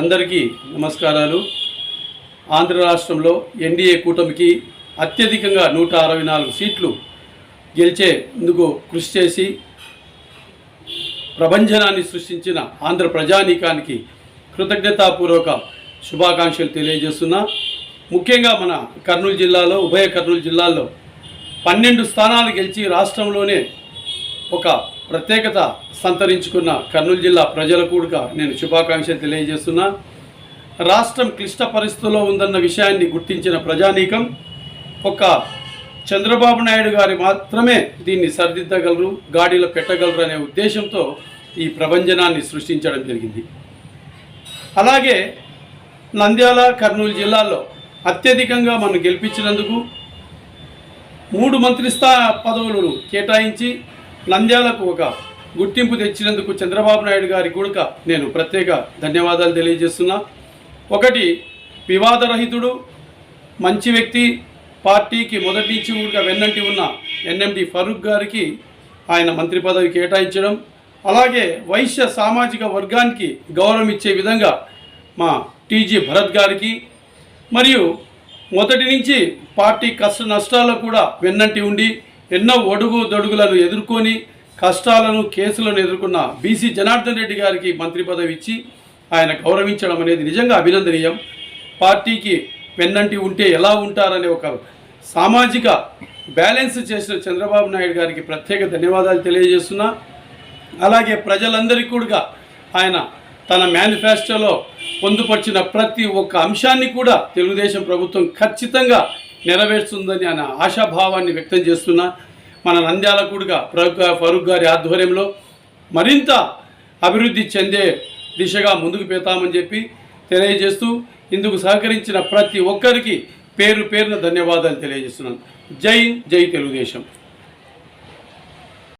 అందరికీ నమస్కారాలు. ఆంధ్ర రాష్ట్రంలో ఎన్డీఏ కూటమికి అత్యధికంగా నూట అరవై నాలుగు సీట్లు గెలిచేందుకు కృషి చేసి ప్రభంజనాన్ని సృష్టించిన ఆంధ్ర ప్రజానీకానికి కృతజ్ఞతాపూర్వక శుభాకాంక్షలు తెలియజేస్తున్నా. ముఖ్యంగా మన కర్నూలు జిల్లాలో ఉభయ కర్నూలు జిల్లాల్లో పన్నెండు స్థానాలు గెలిచి రాష్ట్రంలోనే ఒక ప్రత్యేకత సంతరించుకున్న కర్నూలు జిల్లా ప్రజల కూడా నేను శుభాకాంక్షలు తెలియజేస్తున్నా. రాష్ట్రం క్లిష్ట పరిస్థితుల్లో ఉందన్న విషయాన్ని గుర్తించిన ప్రజానీకం ఒక చంద్రబాబు నాయుడు గారి మాత్రమే దీన్ని సరిదిద్దగలరు గాడిలో పెట్టగలరు అనే ఉద్దేశంతో ఈ ప్రభంజనాన్ని సృష్టించడం జరిగింది. అలాగే నంద్యాల కర్నూలు జిల్లాల్లో అత్యధికంగా మనం గెలిపించినందుకు మూడు మంత్రిస్థా పదవులను కేటాయించి నంద్యాలకు ఒక గుర్తింపు తెచ్చినందుకు చంద్రబాబు నాయుడు గారి కూడా నేను ప్రత్యేక ధన్యవాదాలు తెలియజేస్తున్నా. ఒకటి వివాదరహితుడు మంచి వ్యక్తి పార్టీకి మొదటి నుంచి కూడా వెన్నంటి ఉన్న ఎన్ఎండి ఫరూక్ గారికి ఆయన మంత్రి పదవి కేటాయించడం. అలాగే వైశ్య సామాజిక వర్గానికి గౌరవం ఇచ్చే విధంగా మా టీజీ భరత్ గారికి. మరియు మొదటి నుంచి పార్టీ కష్ట నష్టాల్లో కూడా వెన్నంటి ఉండి ఎన్నో ఒడుగు దొడుగులను ఎదుర్కొని కష్టాలను కేసులను ఎదుర్కొన్న బీసీ జనార్దన్ రెడ్డి గారికి మంత్రి పదవి ఇచ్చి ఆయన గౌరవించడం అనేది నిజంగా అభినందనీయం. పార్టీకి వెన్నంటి ఉంటే ఎలా ఉంటారనే ఒక సామాజిక బ్యాలెన్స్ చేసిన చంద్రబాబు నాయుడు గారికి ప్రత్యేక ధన్యవాదాలు తెలియజేస్తున్నా. అలాగే ప్రజలందరికీ కూడా ఆయన తన మేనిఫెస్టోలో పొందుపరిచిన ప్రతి ఒక్క అంశాన్ని కూడా తెలుగుదేశం ప్రభుత్వం ఖచ్చితంగా నెరవేరుస్తుందని ఆయన ఆశాభావాన్ని వ్యక్తం చేస్తున్నా మన నంద్యాల కూడా ఫరూక్ ఫరూక్ గారి ఆధ్వర్యంలో మరింత అభివృద్ధి చెందే దిశగా ముందుకు పెడతామని చెప్పి తెలియజేస్తూ ఇందుకు సహకరించిన ప్రతి ఒక్కరికి పేరు పేరున ధన్యవాదాలు తెలియజేస్తున్నాను. జై జై తెలుగుదేశం.